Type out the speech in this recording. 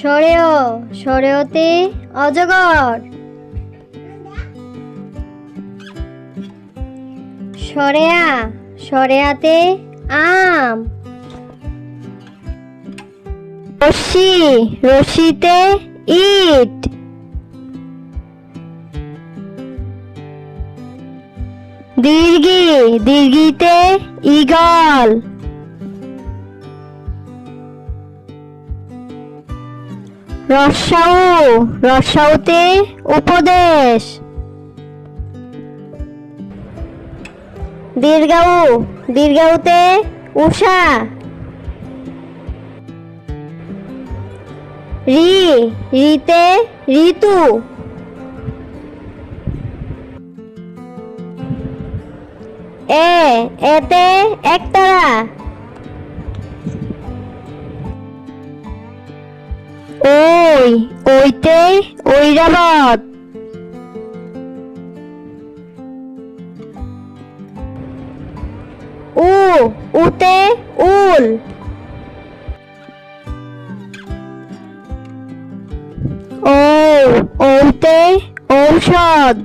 সরেও সরেওতে অজগর। সরেয়া সরেয়াতে আম। রশ্মি রশিতে ইট। দীর্ঘি দীর্ঘিতে ইগল রসাউ রসাউতে উপদেশ। দীর্ঘাউ দীর্ঘাউতে উষা। রি রিতে ঋতু। এ এতে একতারা। ওই ওইতে ঐরাবত উ উতে উল। ও ওতে ঔষধ।